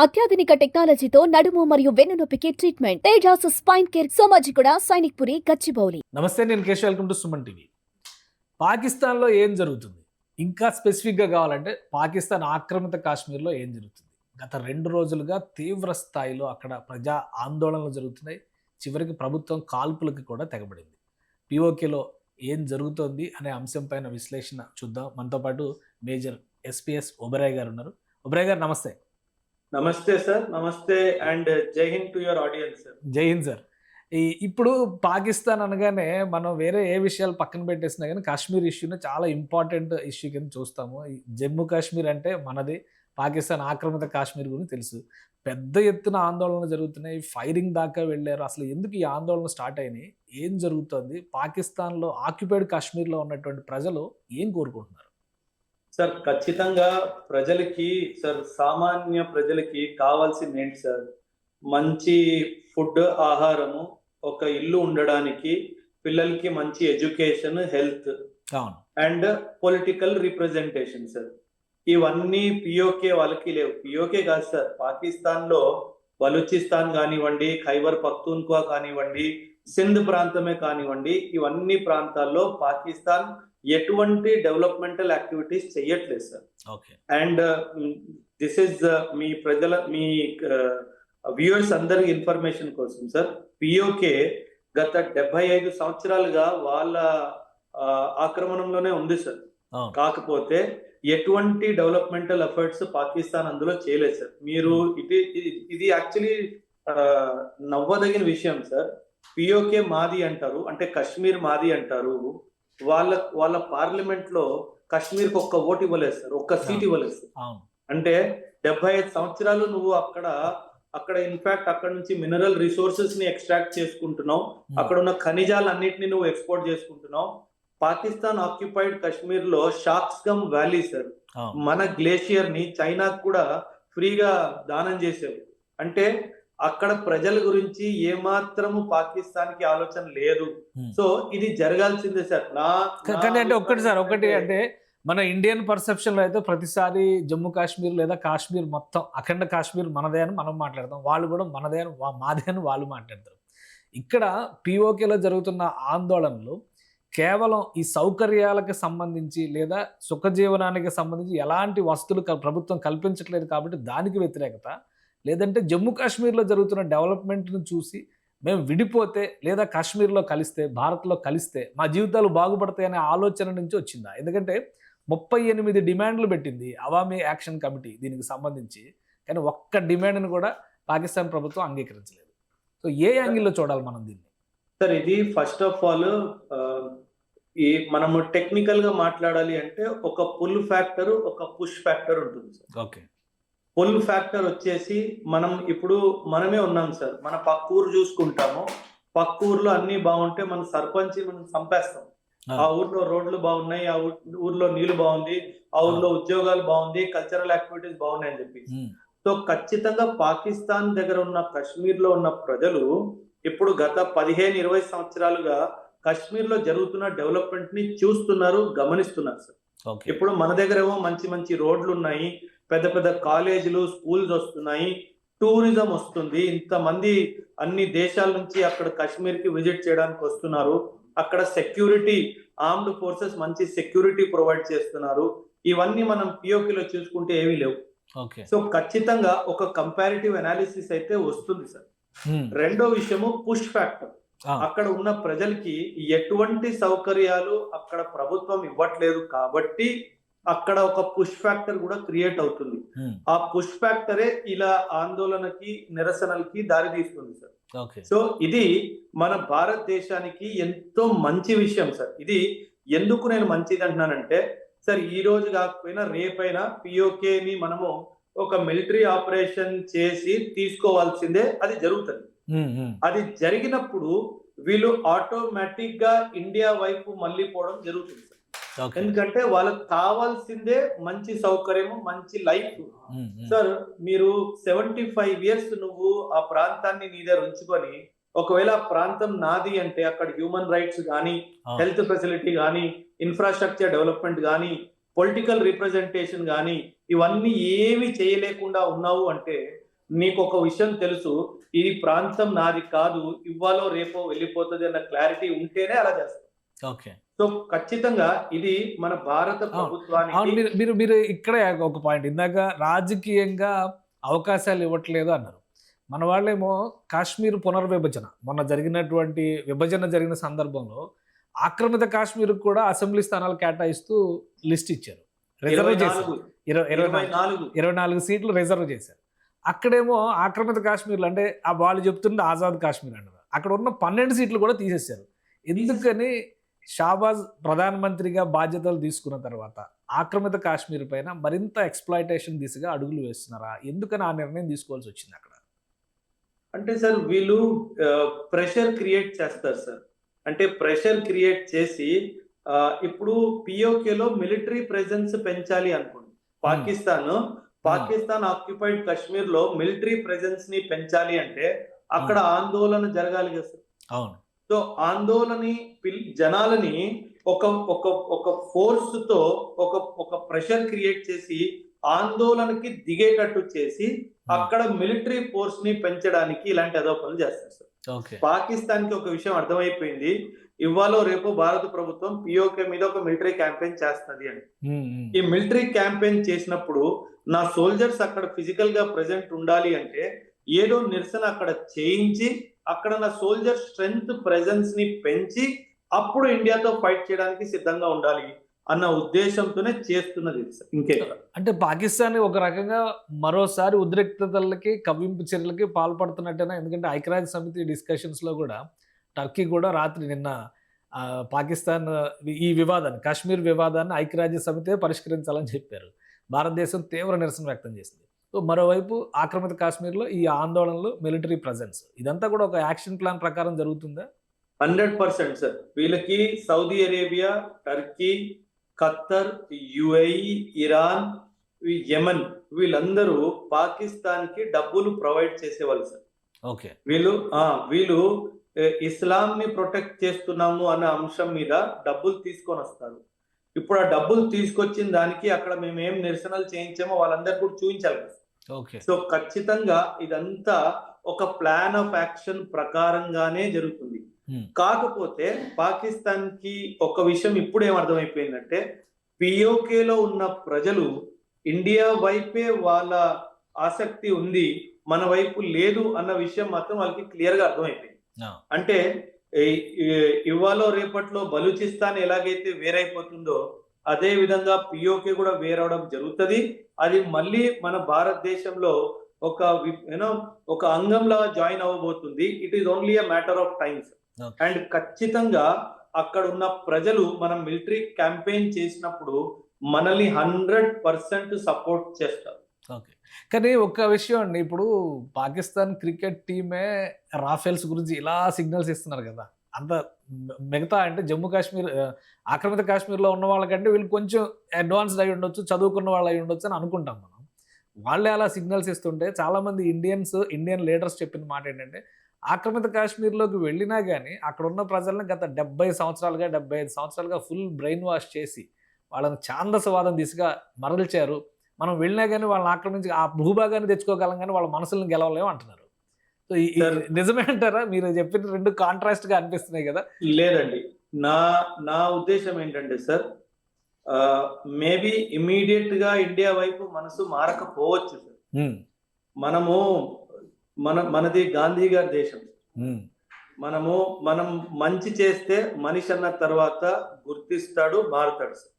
అత్యాధునిక టెక్నాలజీతో నడుము మరియు వెన్నునొప్పికి treatment Tejas spine care Somajiguda Sainikpuri Gachibowli. నమస్తే నేను Keshav. Welcome to Suman TV. పాకిస్తాన్లో ఏం జరుగుతుంది? ఇంకా స్పెసిఫిక్గా కావాలంటే పాకిస్తాన్ ఆక్రమిత కాశ్మీర్లో ఏం జరుగుతుంది? గత రెండు రోజులుగా తీవ్ర స్థాయిలో అక్కడ ప్రజా ఆందోళనలు జరుగుతున్నాయి. చివరికి ప్రభుత్వం కాల్పులకు కూడా తెగబడింది. పిఓకేలో ఏం జరుగుతోంది అనే అంశం పైన విశ్లేషణ చూద్దాం. మనతో పాటు మేజర్ ఎస్పీఎస్ ఒబరాయ్ గారు ఉన్నారు. ఒబరాయ్ గారు నమస్తే. నమస్తే సార్ నమస్తే and Jai Hind to your audience sir. Jai Hind sir. ఈ ఇప్పుడు పాకిస్తాన్ అనగానే మనం వేరే ఏ విషయాలు పక్కన పెట్టేసినా కానీ కాశ్మీర్ ఇష్యూని చాలా ఇంపార్టెంట్ ఇష్యూ కింద చూస్తాము. జమ్మూ కాశ్మీర్ అంటే మనది పాకిస్తాన్ ఆక్రమిత కాశ్మీర్ గురించి తెలుసు. పెద్ద ఎత్తున ఆందోళనలు జరుగుతున్నాయి ఫైరింగ్ దాకా వెళ్ళారు. అసలు ఎందుకు ఈ ఆందోళన స్టార్ట్ అయినాయి? ఏం జరుగుతుంది? పాకిస్తాన్లో ఆక్యుపైడ్ కాశ్మీర్లో ఉన్నటువంటి ప్రజలు ఏం కోరుకుంటున్నారు? సార్ ఖచ్చితంగా ప్రజలకి సార్ సామాన్య ప్రజలకి కావాల్సింది ఏంటి సార్? మంచి ఫుడ్ ఆహారము ఒక ఇల్లు ఉండడానికి పిల్లలకి మంచి education health and political representation sir. ఇవన్నీ పిఓకే వాళ్ళకి లేవు. పిఓకే కాదు సార్. పాకిస్తాన్లో బలూచిస్తాన్ కానివ్వండి ఖైబర్ పఖ్తూన్ఖ్వా కానివ్వండి సింధ్ ప్రాంతమే కానివ్వండి ఇవన్నీ ప్రాంతాల్లో పాకిస్తాన్ ఎటువంటి డెవలప్మెంటల్ యాక్టివిటీస్ చెయ్యట్లేదు సార్ అండ్ దిస్ ఇస్ మీ ప్రజల మీ వ్యూవర్స్ అందరి ఇన్ఫర్మేషన్ కోసం సార్ పిఓకే గత డెబ్బై ఐదు సంవత్సరాలుగా వాళ్ళ ఆక్రమణంలోనే ఉంది సార్ కాకపోతే ఎటువంటి డెవలప్మెంటల్ ఎఫర్ట్స్ పాకిస్తాన్ అందులో చేయలేదు సార్ మీరు ఇది ఇది- ఇది యాక్చువల్లీ నవ్వదగిన విషయం సార్ పిఓకే మాది అంటారు అంటే కశ్మీర్ మాది అంటారు. వాళ్ళ వాళ్ళ పార్లమెంట్లో కశ్మీర్కి ఒక్క ఓటు ఇవ్వలేదు సార్ ఒక్క సీట్ ఇవ్వలేదు సార్ అంటే డెబ్బై ఐదు సంవత్సరాలు నువ్వు అక్కడ అక్కడ ఇన్ఫాక్ట్ అక్కడ నుంచి మినరల్ రిసోర్సెస్ని ఎక్స్ట్రాక్ట్ చేసుకుంటున్నావు. అక్కడ ఉన్న ఖనిజాలన్నిటిని నువ్వు ఎక్స్పోర్ట్ చేసుకుంటున్నావు. పాకిస్తాన్ ఆక్యుపైడ్ కశ్మీర్లో షాక్స్గమ్ వ్యాలీ సార్ మన గ్లేషియర్ని చైనాకు కూడా ఫ్రీగా దానం చేసావు. అంటే అక్కడ ప్రజల గురించి ఏమాత్రము పాకిస్తాన్కి ఆలోచన లేదు. Hmm. సో ఇది జరగాల్సిందే సార్. నా కానీ అంటే ఒక్కటి సార్ ఒకటి అంటే మన ఇండియన్ పర్సెప్షన్లో అయితే ప్రతిసారి జమ్మూ కాశ్మీర్ లేదా కాశ్మీర్ మొత్తం అఖండ కాశ్మీర్ మనదే అని మనం మాట్లాడతాం. వాళ్ళు కూడా మనదే అని మాదే అని వాళ్ళు మాట్లాడతారు. ఇక్కడ పిఓకేలో జరుగుతున్న ఆందోళనలు కేవలం ఈ సౌకర్యాలకు సంబంధించి లేదా సుఖజీవనానికి సంబంధించి ఎలాంటి వస్తువులు ప్రభుత్వం కల్పించట్లేదు కాబట్టి దానికి వ్యతిరేకత. లేదంటే జమ్మూ కాశ్మీర్లో జరుగుతున్న డెవలప్మెంట్ను చూసి మేము విడిపోతే లేదా కాశ్మీర్లో కలిస్తే భారత్లో కలిస్తే మా జీవితాలు బాగుపడతాయనే ఆలోచన నుంచి వచ్చిందా? ఎందుకంటే ముప్పై ఎనిమిది డిమాండ్లు పెట్టింది అవామీ యాక్షన్ కమిటీ దీనికి సంబంధించి. కానీ ఒక్క డిమాండ్ని కూడా పాకిస్తాన్ ప్రభుత్వం అంగీకరించలేదు. సో ఏ యాంగిల్లో చూడాలి మనం దీన్ని? సార్ ఇది ఫస్ట్ ఆఫ్ ఆల్ ఈ మనము టెక్నికల్గా మాట్లాడాలి అంటే ఒక పుల్ ఫ్యాక్టర్ ఒక పుష్ ఫ్యాక్టర్ ఉంటుంది సార్. ఓకే. పుల్ ఫ్యాక్టర్ వచ్చేసి మనం ఇప్పుడు మనమే ఉన్నాం సార్. మన పక్క ఊరు చూసుకుంటాము. పక్క ఊర్లో అన్ని బాగుంటే మన సర్పంచ్ మనం చంపేస్తాం. ఆ. ఊర్లో రోడ్లు బాగున్నాయి ఆ ఊర్లో నీళ్ళు బాగుంది ఆ ఊర్లో ఉద్యోగాలు బాగుంది కల్చరల్ యాక్టివిటీస్ బాగున్నాయి అని చెప్పి సో ఖచ్చితంగా పాకిస్తాన్ దగ్గర ఉన్న కశ్మీర్లో ఉన్న ప్రజలు ఇప్పుడు గత పదిహేను ఇరవై సంవత్సరాలుగా కశ్మీర్లో జరుగుతున్న డెవలప్మెంట్ని చూస్తున్నారు గమనిస్తున్నారు సార్. ఇప్పుడు మన దగ్గర ఏమో మంచి మంచి రోడ్లు ఉన్నాయి పెద్ద పెద్ద కాలేజీలు స్కూల్స్ వస్తున్నాయి. టూరిజం వస్తుంది. ఇంతమంది అన్ని దేశాల నుంచి అక్కడ కశ్మీర్కి విజిట్ చేయడానికి వస్తున్నారు. అక్కడ సెక్యూరిటీ ఆర్మ్డ్ ఫోర్సెస్ మంచి సెక్యూరిటీ ప్రొవైడ్ చేస్తున్నారు. ఇవన్నీ మనం పిఓకిలో చూసుకుంటే ఏమీ లేవు. సో ఖచ్చితంగా ఒక కంపారిటివ్ అనాలిసిస్ అయితే వస్తుంది సార్. రెండో విషయము పుష్ ఫ్యాక్టర్. అక్కడ ఉన్న ప్రజలకి ఎటువంటి సౌకర్యాలు అక్కడ ప్రభుత్వం ఇవ్వట్లేదు కాబట్టి అక్కడ ఒక పుష్ ఫ్యాక్టర్ కూడా క్రియేట్ అవుతుంది. ఉమ్, ఆ పుష్ ఫ్యాక్టరే ఇలా ఆందోళనకి నిరసనలకి దారి తీస్తుంది సార్. సో ఇది మన భారతదేశానికి ఎంతో మంచి విషయం సార్. ఇది ఎందుకు నేను మంచిది అంటున్నానంటే సార్ ఈ రోజు కాకపోయినా రేపైనా POK ని మనము ఒక మిలిటరీ ఆపరేషన్ చేసి తీసుకోవాల్సిందే అది జరుగుతుంది. ఉమ్, ఉమ్, అది జరిగినప్పుడు వీళ్ళు ఆటోమేటిక్గా ఇండియా వైపు మళ్ళీ పోవడం జరుగుతుంది ఎందుకంటే వాళ్ళకి కావాల్సిందే మంచి సౌకర్యము మంచి లైఫ్. సార్ మీరు సెవెంటీ ఫైవ్ ఇయర్స్ నువ్వు ఆ ప్రాంతాన్ని నీ దగ్గర ఉంచుకొని ఒకవేళ ఆ ప్రాంతం నాది అంటే అక్కడ హ్యూమన్ రైట్స్ కానీ. హెల్త్ ఫెసిలిటీ కానీ ఇన్ఫ్రాస్ట్రక్చర్ డెవలప్మెంట్ కానీ పొలిటికల్ రిప్రజెంటేషన్ కానీ ఇవన్నీ ఏమి చేయలేకుండా ఉన్నావు అంటే నీకు ఒక విషయం తెలుసు ఈ ప్రాంతం నాది కాదు ఇవ్వాలో రేపో వెళ్ళిపోతుంది అన్న క్లారిటీ ఉంటేనే అలా చేస్తాం ఓకే. సో ఖచ్చితంగా ఇది మన భారత ప్రభుత్వానికి మీరు మీరు ఇక్కడే ఒక పాయింట్ ఇందాక రాజకీయంగా అవకాశాలు ఇవ్వట్లేదు అన్నారు. మన వాళ్ళేమో కాశ్మీర్ పునర్విభజన. మొన్న జరిగినటువంటి విభజన జరిగిన సందర్భంలో ఆక్రమిత కాశ్మీర్ కూడా అసెంబ్లీ స్థానాలు కేటాయిస్తూ లిస్ట్ ఇచ్చారు. రిజర్వ్ చేశారు. ఇరవై నాలుగు. ఇరవై నాలుగు సీట్లు రిజర్వ్ చేశారు. అక్కడేమో ఆక్రమిత కాశ్మీర్లు అంటే ఆ వాళ్ళు చెప్తుండే ఆజాద్ కాశ్మీర్ అన్నారు. అక్కడ ఉన్న పన్నెండు సీట్లు కూడా తీసేశారు. ఎందుకని షాబాజ్ ప్రధానమంత్రిగా బాధ్యతలు తీసుకున్న తర్వాత ఆక్రమిత కాశ్మీర్ పైన మరింత ఎక్స్ప్లాయిటేషన్ దిశగా అడుగులు వేస్తున్నారా? ఎందుకని ఆ నిర్ణయం తీసుకోవాల్సి వచ్చింది అక్కడ? అంటే సార్ వీళ్ళు ప్రెషర్ క్రియేట్ చేస్తారు సార్. అంటే ప్రెషర్ క్రియేట్ చేసి ఇప్పుడు పిఓకే లో మిలిటరీ ప్రెజెన్స్ పెంచాలి అనుకోండి. పాకిస్తాన్ పాకిస్తాన్ ఆక్యుపైడ్ కాశ్మీర్లో మిలిటరీ ప్రెజెన్స్ని పెంచాలి అంటే అక్కడ ఆందోళన జరగాలి కదా సార్. అవును. సో ఆందోళనని పిల్- జనాలని ఒక ఒక ఒక ఫోర్స్తో ఒక ఒక ప్రెషర్ క్రియేట్ చేసి ఆందోళనకి దిగేటట్టు చేసి అక్కడ మిలిటరీ ఫోర్స్ని పెంచడానికి ఇలాంటి అదో పనులు చేస్తారు సార్. పాకిస్తాన్కి ఒక విషయం అర్థమైపోయింది. ఇవాళ రేపు భారత ప్రభుత్వం పిఓకే మీద ఒక మిలిటరీ క్యాంపెయిన్ చేస్తది అని. ఈ మిలిటరీ క్యాంపెయిన్ చేసినప్పుడు నా సోల్జర్స్ అక్కడ ఫిజికల్గా ప్రెసెంట్ ఉండాలి అంటే ఏదో నిరసన అక్కడ చేయించి అక్కడ ఉన్న సోల్జర్ స్ట్రెంగ్త్ ప్రెజెన్స్ని పెంచి అప్పుడు ఇండియాతో ఫైట్ చేయడానికి సిద్ధంగా ఉండాలి అన్న ఉద్దేశంతోనే చేస్తున్నది ఇంకే అంటే పాకిస్తాన్ ఒక రకంగా మరోసారి ఉద్రిక్తతలకి కవ్వింపు చర్యలకి పాల్పడుతున్నట్టేనా? ఎందుకంటే ఐక్యరాజ్య సమితి డిస్కషన్స్లో కూడా టర్కీ కూడా రాత్రి నిన్న పాకిస్తాన్ ఈ వివాదాన్ని కాశ్మీర్ వివాదాన్ని ఐక్యరాజ్య సమితే పరిష్కరించాలని చెప్పారు. భారతదేశం తీవ్ర నిరసన వ్యక్తం చేసింది. మరోవైపు ఆక్రమిత కాశ్మీర్లో ఈ ఆందోళనలు మిలిటరీ ప్రజెన్స్ ఇదంతా కూడా ఒక యాక్షన్ ప్లాన్ ప్రకారం జరుగుతుందా? Hundred percent sir. వీళ్ళకి Saudi Arabia Turkey Qatar UAE Iran Yemen వీళ్ళందరూ పాకిస్తాన్కి డబ్బులు ప్రొవైడ్ చేసేవాళ్ళు సార్. ఓకే. వీళ్ళు వీళ్ళు ఇస్లాం ని ప్రొటెక్ట్ చేస్తున్నాము అన్న అంశం మీద డబ్బులు తీసుకొని వస్తారు. ఇప్పుడు ఆ డబ్బులు తీసుకొచ్చిన దానికి అక్కడ మేము ఏం నిరసనలు చేయించామో వాళ్ళందరూ కూడా చూపించాలి కదా. ఓకే సో ఖచ్చితంగా ఇదంతా ఒక ప్లాన్ ఆఫ్ యాక్షన్ ప్రకారంగానే జరుగుతుంది. కాకపోతే పాకిస్తాన్కి ఒక విషయం ఇప్పుడు ఏం అర్థమైపోయిందంటే POK లో ఉన్న ప్రజలు ఇండియా వైపే వాళ్ళ ఆసక్తి ఉంది మన వైపు లేదు అన్న విషయం మాత్రం వాళ్ళకి క్లియర్గా అర్థమైపోయింది. అంటే ఇవాళ రేపట్లో బలూచిస్తాన్ ఎలాగైతే వేరైపోతుందో అదే విధంగా పిఓకే కూడా వేరవడం జరుగుతుంది. అది మళ్ళీ మన భారతదేశంలో ఒక యూనో ఒక అంగంలా జాయిన్ అవ్వబోతుంది. It is only a matter of times. And ఖచ్చితంగా అక్కడ ఉన్న ప్రజలు మనం మిలిటరీ క్యాంపెయిన్ చేసినప్పుడు మనల్ని హండ్రెడ్ పర్సెంట్ సపోర్ట్ చేస్తారు. ఓకే కానీ ఒక్క విషయం అండి. ఇప్పుడు పాకిస్తాన్ క్రికెట్ టీమే రాఫెల్స్ గురించి ఇలా సిగ్నల్స్ ఇస్తున్నారు కదా. అంత మిగతా అంటే జమ్మూ కాశ్మీర్ ఆక్రమిత కాశ్మీర్లో ఉన్న వాళ్ళకంటే వీళ్ళు కొంచెం అడ్వాన్స్డ్ అయి ఉండొచ్చు చదువుకున్న వాళ్ళు అయి ఉండొచ్చు అని అనుకుంటాం మనం. వాళ్ళే అలా సిగ్నల్స్ ఇస్తుంటే చాలామంది ఇండియన్స్ ఇండియన్ లీడర్స్ చెప్పిన మాట ఏంటంటే ఆక్రమిత కాశ్మీర్లోకి వెళ్ళినా కానీ అక్కడ ఉన్న ప్రజలను గత డెబ్బై సంవత్సరాలుగా డెబ్బై ఐదు సంవత్సరాలుగా ఫుల్ బ్రెయిన్ వాష్ చేసి వాళ్ళని ఛాందసవాదం దిశగా మరల్చారు. మనం వెళ్ళినా కానీ వాళ్ళని ఆక్రమించి ఆ భూభాగాన్ని తెచ్చుకోగలం కానీ వాళ్ళ మనసులను గెలవలేము అంటున్నారు. సో. నిజమే అంటారా? మీరు చెప్పిన రెండు కాంట్రాస్ట్గా అనిపిస్తున్నాయి కదా. లేదండి. నా నా ఉద్దేశం ఏంటంటే సార్ మేబీ ఇమీడియట్గా ఇండియా వైపు మనసు మారకపోవచ్చు సార్. మనము మన మనది గాంధీ గారి దేశం మనము మనం మంచి చేస్తే మనిషి అన్న తర్వాత గుర్తిస్తాడు మారుతాడు సార్.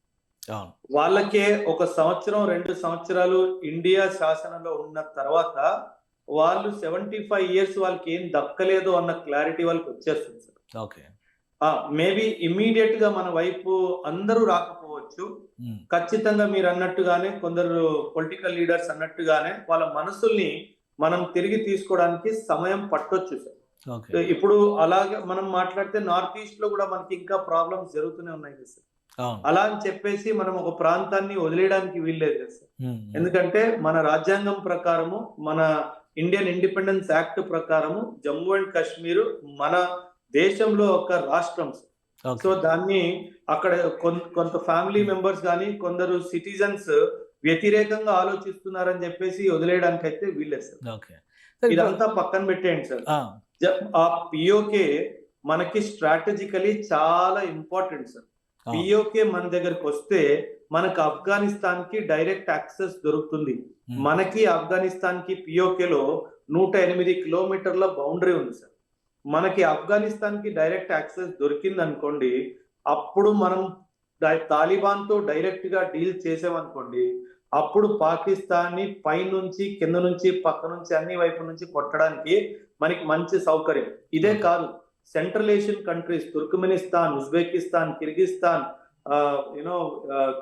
వాళ్ళకే ఒక సంవత్సరం రెండు సంవత్సరాలు ఇండియా శాసనంలో ఉన్న తర్వాత వాళ్ళు సెవెంటీ ఫైవ్ ఇయర్స్ వాళ్ళకి ఏం దక్కలేదు అన్న క్లారిటీ వాళ్ళకి వచ్చేస్తుంది సార్. ఓకే. మేబీ ఇమ్మీడియట్గా మన వైపు అందరూ రాకపోవచ్చు. ఖచ్చితంగా మీరు అన్నట్టుగానే కొందరు పొలిటికల్ లీడర్స్ అన్నట్టుగానే వాళ్ళ మనసుల్ని మనం తిరిగి తీసుకోవడానికి సమయం పట్టొచ్చు సార్. ఇప్పుడు అలాగే మనం మాట్లాడితే నార్త్ ఈస్ట్లో కూడా మనకి ఇంకా ప్రాబ్లమ్స్ జరుగుతూనే ఉన్నాయి కదా సార్. అలా అని చెప్పేసి మనం ఒక ప్రాంతాన్ని వదిలేయడానికి వీల్లేదు కదా సార్. ఎందుకంటే మన రాజ్యాంగం ప్రకారము మన ఇండియన్ ఇండిపెండెన్స్ యాక్ట్ ప్రకారము జమ్మూ అండ్ కాశ్మీర్ మన దేశంలో ఒక రాష్ట్రం. సో దాన్ని అక్కడ కొంత ఫ్యామిలీ మెంబర్స్ కానీ కొందరు సిటిజన్స్ వ్యతిరేకంగా ఆలోచిస్తున్నారని చెప్పేసి వదిలేయడానికి అయితే వీల్లేదు సార్ ఇదంతా పక్కన పెట్టేయండి సార్. ఆ, పిఓకే మనకి స్ట్రాటజికలీ చాలా ఇంపార్టెంట్ సార్. పిఓకే మన దగ్గరకు వస్తే మనకు ఆఫ్ఘనిస్తాన్కి డైరెక్ట్ యాక్సెస్ దొరుకుతుంది. ఉమ్, మనకి ఆఫ్ఘనిస్తాన్కి పిఓకే లో నూట ఎనిమిది కిలోమీటర్ల బౌండరీ ఉంది సార్. మనకి ఆఫ్ఘనిస్తాన్కి డైరెక్ట్ యాక్సెస్ దొరికింది అనుకోండి అప్పుడు మనం తాలిబాన్తో డైరెక్ట్గా డీల్ చేసామనుకోండి అప్పుడు పాకిస్తాన్ని పై నుంచి కింద నుంచి పక్క నుంచి అన్ని వైపు నుంచి కొట్టడానికి మనకి మంచి సౌకర్యం. ఇదే కాదు central Asian countries Turkmenistan Uzbekistan Kyrgyzstan you know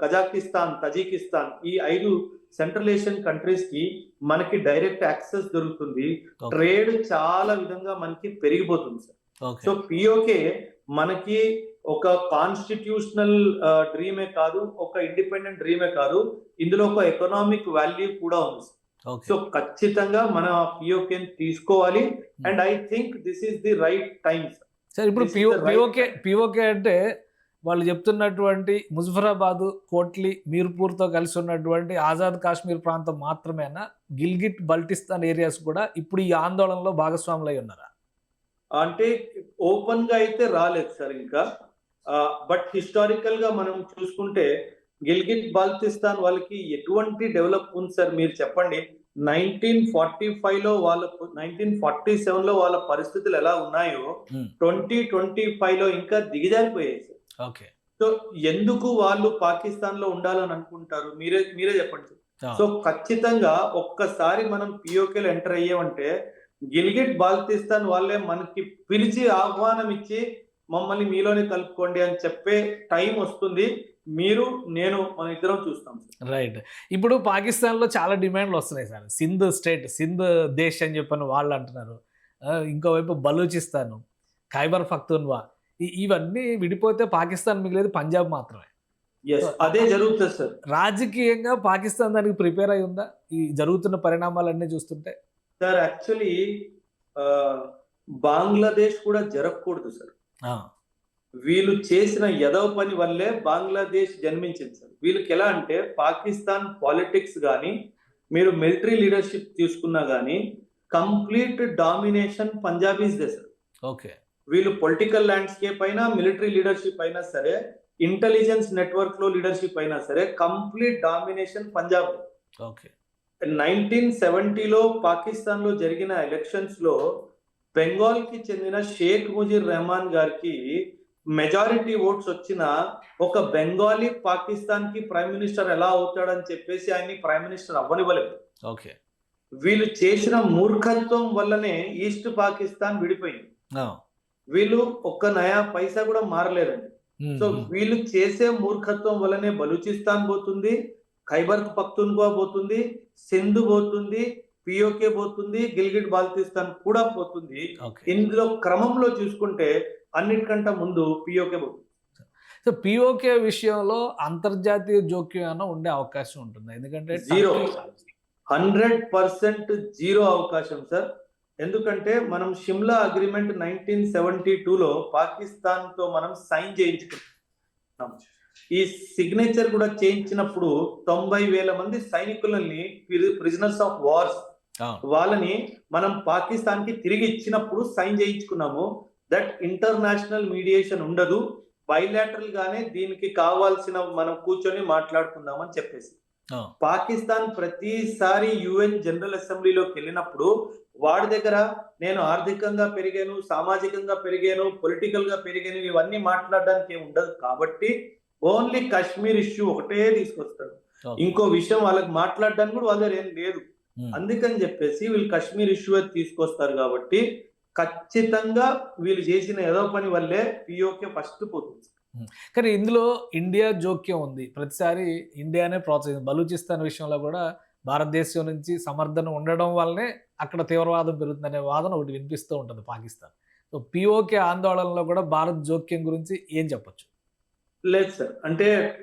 Kazakhstan Tajikistan ఈ ఐదు సెంట్రల్ ఏషియన్ కంట్రీస్కి మనకి డైరెక్ట్ యాక్సెస్ దొరుకుతుంది. ట్రేడ్ చాలా విధంగా మనకి పెరిగిపోతుంది సార్ సో పిఓకే మనకి ఒక కాన్స్టిట్యూషనల్ డ్రీమే కాదు ఒక ఇండిపెండెంట్ డ్రీమే కాదు. ఇందులో ఒక ఎకనామిక్ వాల్యూ కూడా ఉంది సో ఖచ్చితంగా మన పిఓకే తీసుకోవాలి. And I think this is the right time sir ఇప్పుడు పిఓకే పిఓకే అంటే వాళ్ళు చెప్తున్నటువంటి ముజఫరాబాద్ కోట్లీ మీర్పూర్తో కలిసి ఉన్నటువంటి ఆజాద్ కాశ్మీర్ ప్రాంతం మాత్రమేనా? గిల్గిట్ బల్టిస్తాన్ ఏరియాస్ కూడా ఇప్పుడు ఈ ఆందోళనలో భాగస్వాములై ఉన్నారా? అంటే ఓపెన్గా అయితే రాలేదు సార్ ఇంకా. బట్ హిస్టారికల్గా మనం చూసుకుంటే గిల్గిట్ బాల్తిస్తాన్ వాళ్ళకి ఎటువంటి డెవలప్ ఉంది సార్ మీరు చెప్పండి. నైన్టీన్ ఫార్టీ ఫైవ్లో వాళ్ళ నైన్టీన్ ఫార్టీ సెవెన్లో వాళ్ళ పరిస్థితులు ఎలా ఉన్నాయో. ట్వంటీ ట్వంటీ ఫైవ్లో ఇంకా దిగజారిపోయాయి సార్. ఓకే. సో ఎందుకు వాళ్ళు పాకిస్తాన్లో ఉండాలని అనుకుంటారు? మీరే మీరే చెప్పండి. సో ఖచ్చితంగా ఒక్కసారి మనం పిఓకేలు ఎంటర్ అయ్యామంటే గిల్గిట్ బాల్తిస్తాన్ వాళ్ళే మనకి పిలిచి ఆహ్వానం ఇచ్చి మమ్మల్ని మీలోనే కలుపుకోండి అని చెప్పే టైం వస్తుంది. మీరు నేను మన ఇద్దరం చూస్తాం రైట్. ఇప్పుడు పాకిస్తాన్లో చాలా డిమాండ్లు వస్తున్నాయి సార్. సింధ్ స్టేట్ సింధ్ దేశ్ అని చెప్పని వాళ్ళు అంటున్నారు. ఇంకోవైపు బలూచిస్తాను ఖైబర్ పఖ్తూన్వా ఈ- ఇవన్నీ విడిపోతే పాకిస్తాన్ మిగిలేదు పంజాబ్ మాత్రమే. అదే జరుగుతుంది సార్ రాజకీయంగా పాకిస్తాన్ దానికి ప్రిపేర్ అయి ఉందా? ఈ జరుగుతున్న పరిణామాలన్నీ చూస్తుంటే? సార్ యాక్చువల్లీ బంగ్లాదేశ్ కూడా జరగకూడదు సార్ వీళ్ళు చేసిన యదవ పని వల్లే బంగ్లాదేశ్ జన్మించింది సార్ వీళ్ళకి ఎలా అంటే పాకిస్తాన్ పాలిటిక్స్ కానీ మీరు మిలిటరీ లీడర్షిప్ తీసుకున్నా కానీ కంప్లీట్ డామినేషన్ పంజాబీస్ దే సార్ ఓకే. వీళ్ళు పొలిటికల్ ల్యాండ్స్కేప్ అయినా మిలిటరీ లీడర్షిప్ అయినా సరే ఇంటెలిజెన్స్ నెట్వర్క్లో లీడర్షిప్ అయినా సరే complete domination Punjab okay nineteen సెవెంటీలో పాకిస్తాన్లో జరిగిన ఎలక్షన్స్లో బెంగాల్కి చెందిన షేక్ ముజీర్ రెహమాన్ గారికి మెజారిటీ ఓట్స్ వచ్చిన ఒక బెంగాలీ పాకిస్తాన్కి ప్రైమ్ మినిస్టర్ ఎలా అవుతాడని చెప్పేసి ఆయన్ని ప్రైమ్ మినిస్టర్ అవ్వనివ్వలేదు. ఓకే వీళ్ళు చేసిన మూర్ఖత్వం వల్లనే ఈస్ట్ పాకిస్తాన్ విడిపోయింది. వీళ్ళు ఒక్క నయా పైసా కూడా మారలేదండి సో వీళ్ళు చేసే మూర్ఖత్వం వల్లనే బలూచిస్తాన్ పోతుంది ఖైబర్ పఖ్తూన్ఖా పోతుంది సింధు పోతుంది పిఓకే పోతుంది గిల్గిట్ బాల్తిస్తాన్ కూడా పోతుంది. ఇందులో క్రమంలో చూసుకుంటే అన్నిటికంటే ముందు పిఓకే పోతుంది. సో పిఓకే విషయంలో అంతర్జాతీయ జోక్యం అన్న ఉండే అవకాశం ఉంటుంది? ఎందుకంటే. టర్కీ- హండ్రెడ్ పర్సెంట్ జీరో అవకాశం సార్. ఎందుకంటే మనం షిమ్లా అగ్రిమెంట్ నైన్టీన్ సెవెంటీ టూలో పాకిస్తాన్తో మనం సైన్ చేయించుకున్నాం ఈ సిగ్నేచర్ కూడా చేయించినప్పుడు తొంభై వేల మంది సైనికులని ప్రిజనర్స్ ఆఫ్ వార్స్ వాళ్ళని మనం పాకిస్తాన్కి తిరిగి ఇచ్చినప్పుడు సైన్ చేయించుకున్నాము. దట్ ఇంటర్నేషనల్ మీడియేషన్ ఉండదు. బైలాటరల్ గానే దీనికి కావాల్సిన మనం కూర్చొని మాట్లాడుకుందాం అని చెప్పేసి పాకిస్తాన్ ప్రతిసారి యుఎన్ జనరల్ అసెంబ్లీలోకి వెళ్ళినప్పుడు వాడి దగ్గర నేను ఆర్థికంగా పెరిగాను సామాజికంగా పెరిగాను పొలిటికల్గా పెరిగాను ఇవన్నీ మాట్లాడడానికి ఏమి ఉండదు. కాబట్టి ఓన్లీ కాశ్మీర్ ఇష్యూ ఒకటే తీసుకొస్తాడు. ఇంకో విషయం వాళ్ళకి మాట్లాడడానికి కూడా వాళ్ళ ఏం లేదు. అందుకని చెప్పేసి వీళ్ళు కాశ్మీర్ ఇష్యూ తీసుకొస్తారు కాబట్టి ఖచ్చితంగా వీళ్ళు చేసిన ఏదో పని వల్లే పిఓకే ఫస్ట్ పోతుంది. కానీ ఇందులో ఇండియా జోక్యం ఉంది. ప్రతిసారి ఇండియానే ప్రోత్సహిస్తుంది బలూచిస్తాన్ విషయంలో కూడా భారతదేశం నుంచి సమర్థన ఉండడం వల్లనే అక్కడ తీవ్రవాదం పెరుగుతుందనే వాదన ఒకటి వినిపిస్తూ ఉంటుంది పాకిస్తాన్. సో పిఓకే ఆందోళనలో కూడా భారత్ జోక్యం గురించి ఏం చెప్పొచ్చు? లేదు సార్. అంటే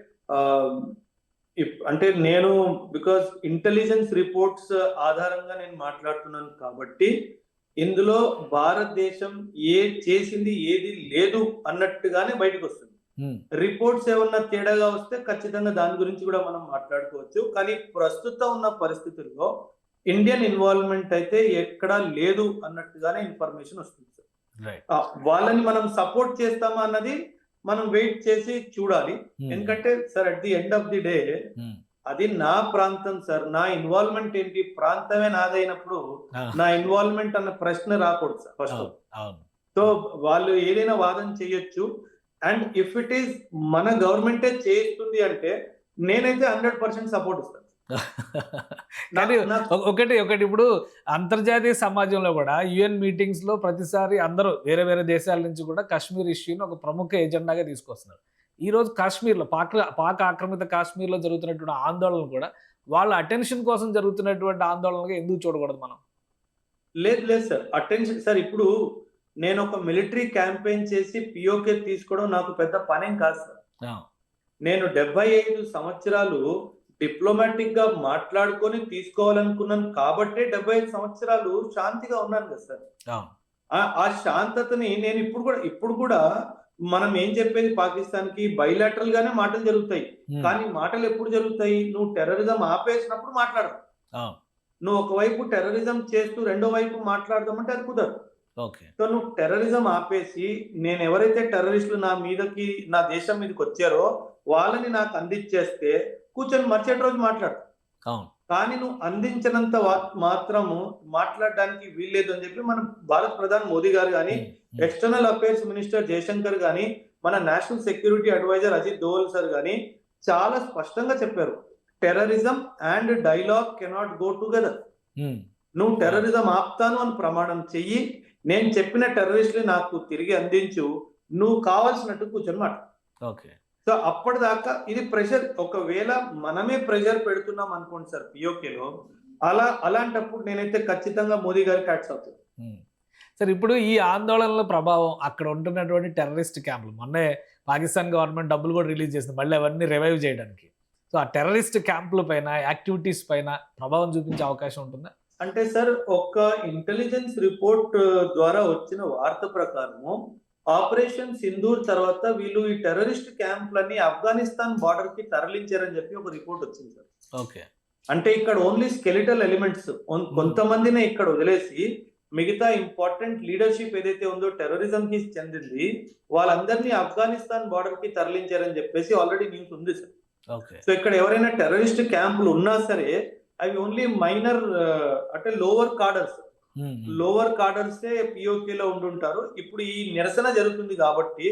ఇప్- అంటే నేను బికాస్ ఇంటెలిజెన్స్ రిపోర్ట్స్ ఆధారంగా నేను మాట్లాడుతున్నాను కాబట్టి ఇందులో భారతదేశం ఏ చేసింది ఏది లేదు అన్నట్టుగానే బయటకు వస్తుంది. రిపోర్ట్స్ ఏమన్నా తేడాగా వస్తే ఖచ్చితంగా దాని గురించి కూడా మనం మాట్లాడుకోవచ్చు. కానీ ప్రస్తుతం ఉన్న పరిస్థితుల్లో ఇండియన్ ఇన్వాల్వ్మెంట్ అయితే ఎక్కడా లేదు అన్నట్టుగానే ఇన్ఫర్మేషన్ వస్తుంది వాళ్ళని మనం సపోర్ట్ చేస్తామా అన్నది మనం వెయిట్ చేసి చూడాలి. ఉమ్, ఎందుకంటే sir at the end of the day అది నా ప్రాంతం సార్ నా ఇన్వాల్వ్మెంట్ ఏంటి? ప్రాంతమే నాదైనప్పుడు నా ఇన్వాల్వ్మెంట్ అన్న ప్రశ్న రాకూడదు సార్ ఫస్ట్ సో వాళ్ళు ఏదైనా వాదన చేయొచ్చు. అండ్ ఇఫ్ ఇట్ ఈస్ మన గవర్నమెంటే చేస్తుంది అంటే నేనైతే హండ్రెడ్ పర్సెంట్ సపోర్ట్ ఇస్తాను కానీ ఒకటి ఒకటి ఇప్పుడు అంతర్జాతీయ సమాజంలో కూడా యుఎన్ మీటింగ్స్లో ప్రతిసారి అందరూ వేరే వేరే దేశాల నుంచి కూడా కాశ్మీర్ ఇష్యూని ఒక ప్రముఖ ఎజెండాగా తీసుకొస్తున్నారు. ఈ రోజు కాశ్మీర్లో పాక్ పాక్ ఆక్రమిత కాశ్మీర్లో జరుగుతున్నటువంటి ఆందోళనలు కూడా వాళ్ళ అటెన్షన్ కోసం జరుగుతున్నటువంటి ఆందోళనగా ఎందుకు చూడకూడదు మనం? లేదు లేదు సార్ అటెన్షన్ సార్ ఇప్పుడు నేను ఒక మిలిటరీ క్యాంపెయిన్ చేసి పిఓకే తీసుకోవడం నాకు పెద్ద పనేం కాదు సార్. నేను డెబ్బై ఐదు సంవత్సరాలు డిప్లొమాటిక్గా మాట్లాడుకొని తీసుకోవాలనుకున్నాను కాబట్టే డెబ్బై ఐదు సంవత్సరాలు శాంతిగా ఉన్నాను కదా సార్. ఆ- శాంతతని నేను ఇప్పుడు కూడా ఇప్పుడు కూడా మనం ఏం చెప్పేది పాకిస్తాన్కి బయలాటరల్ గానే మాటలు జరుగుతాయి. కానీ మాటలు ఎప్పుడు జరుగుతాయి? నువ్వు టెర్రరిజం ఆపేసినప్పుడు మాట్లాడదు అవును నువ్వు ఒకవైపు టెర్రరిజం చేస్తూ రెండో వైపు మాట్లాడదామంటే అది కుదరదు. సో నువ్వు టెర్రరిజం ఆపేసి నేను ఎవరైతే టెర్రరిస్టులు నా మీదకి నా దేశం మీదకి వచ్చారో వాళ్ళని నాకు అందించేస్తే కూర్చొని మరుసటి రోజు మాట్లాడు. కానీ నువ్వు అందించినంత మాత్రము మాట్లాడడానికి వీల్లేదు అని చెప్పి మన భారత ప్రధాని మోదీ గారు కానీ ఎక్స్టర్నల్ అఫైర్స్ మినిస్టర్ జయశంకర్ గాని మన national security adviser Ajit Doval sir గాని చాలా స్పష్టంగా చెప్పారు. Terrorism and dialogue cannot go together నువ్వు టెర్రరిజం ఆపుతాను అని ప్రమాణం చెయ్యి నేను చెప్పిన టెర్రరిస్టులు నాకు తిరిగి అందించు నువ్వు కావాల్సినట్టు కూర్చొని మాట ఓకే. సో అప్పటిదాకా ఇది ప్రెషర్. ఒకవేళ మనమే ప్రెషర్ పెడుతున్నాం అనుకోండి సార్ పిఓకేలో అలా అలాంటప్పుడు నేనైతే ఖచ్చితంగా మోదీ గారికి హ్యాట్స్ అవుతుంది. సరే ఇప్పుడు ఈ ఆందోళనల ప్రభావం అక్కడ ఉంటున్నటువంటి టెర్రరిస్ట్ క్యాంపులు మొన్నే పాకిస్తాన్ గవర్నమెంట్ డబ్బులు కూడా రిలీజ్ చేసింది మళ్ళీ అవన్నీ రివైవ్ చేయడానికి. సో ఆ టెర్రరిస్ట్ క్యాంపుల పైన యాక్టివిటీస్ పైన ప్రభావం చూపించే అవకాశం ఉంటుందా? అంటే సార్ ఒక ఇంటెలిజెన్స్ రిపోర్ట్ ద్వారా వచ్చిన వార్త ప్రకారము ఆపరేషన్ సింధూర్ తర్వాత వీళ్ళు ఈ టెర్రరిస్ట్ క్యాంపులన్నీ ఆఫ్ఘనిస్తాన్ బార్డర్కి తరలించారని చెప్పి ఒక రిపోర్ట్ వచ్చింది సార్. ఓకే. అంటే ఇక్కడ ఓన్లీ స్కెలిటల్ ఎలిమెంట్స్ కొంతమందినే ఇక్కడ వదిలేసి మిగతా ఇంపార్టెంట్ లీడర్షిప్ ఏదైతే ఉందో టెర్రరిజం కి చెందింది వాళ్ళందరినీ ఆఫ్ఘనిస్తాన్ బార్డర్కి తరలించారని చెప్పేసి ఆల్రెడీ న్యూస్ ఉంది సార్. సో ఇక్కడ ఎవరైనా టెర్రరిస్ట్ క్యాంపులు ఉన్నా సరే అవి ఓన్లీ మైనర్ అంటే లోవర్ కార్డర్స్. లోవర్ కార్డర్సే పిఓకే లో ఉండుంటారు. ఇప్పుడు ఈ నిరసన జరుగుతుంది కాబట్టి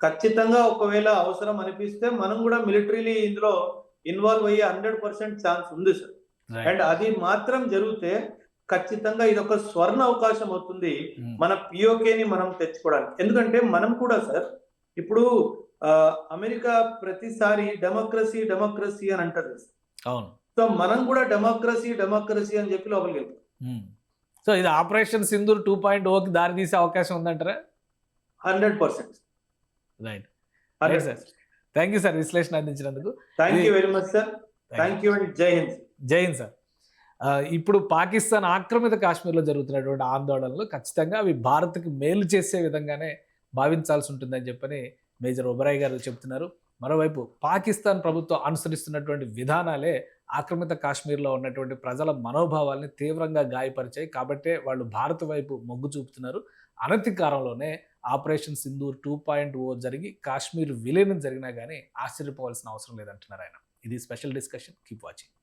ఖచ్చితంగా ఒకవేళ అవసరం అనిపిస్తే మనం కూడా మిలిటరీలీ ఇందులో ఇన్వాల్వ్ అయ్యే హండ్రెడ్ పర్సెంట్ ఛాన్స్ ఉంది సార్. అండ్ అది మాత్రం జరిగితే ఖచ్చితంగా ఇది ఒక స్వర్ణ అవకాశం అవుతుంది మన పిఓకేని మనం తెచ్చుకోవడానికి. ఎందుకంటే మనం కూడా సార్ ఇప్పుడు అమెరికా ప్రతిసారి డెమోక్రసీ డెమోక్రసీ అని అంటది అవును. సో మనం కూడా డెమోక్రసీ డెమోక్రసీ అని చెప్పి లోపలికి వెళ్తాం. సో ఇది ఆపరేషన్ సింధూర్ టూ పాయింట్ ఓకి దారి తీసే అవకాశం ఉందంటారా? Hundred percent. Right. Right sir thank you sir విశ్లేషణ అందించినందుకు. Thank you very much sir thank you and Jai Hind Jai Hind sir ఇప్పుడు పాకిస్తాన్ ఆక్రమిత కాశ్మీర్లో జరుగుతున్నటువంటి ఆందోళనలు ఖచ్చితంగా అవి భారత్కి మేలు చేసే విధంగానే భావించాల్సి ఉంటుందని చెప్పని మేజర్ ఒబరాయ్ గారు చెప్తున్నారు. మరోవైపు పాకిస్తాన్ ప్రభుత్వం అనుసరిస్తున్నటువంటి విధానాలే ఆక్రమిత కాశ్మీర్లో ఉన్నటువంటి ప్రజల మనోభావాల్ని తీవ్రంగా గాయపరిచాయి. కాబట్టే వాళ్ళు భారత్ వైపు మొగ్గు చూపుతున్నారు. అనతి కాలంలోనే operation Sindoor two point O జరిగి కాశ్మీర్ విలీనం జరిగినా కానీ ఆశ్చర్యపోవాల్సిన అవసరం లేదంటున్నారు ఆయన. ఇది స్పెషల్ డిస్కషన్. Keep watching.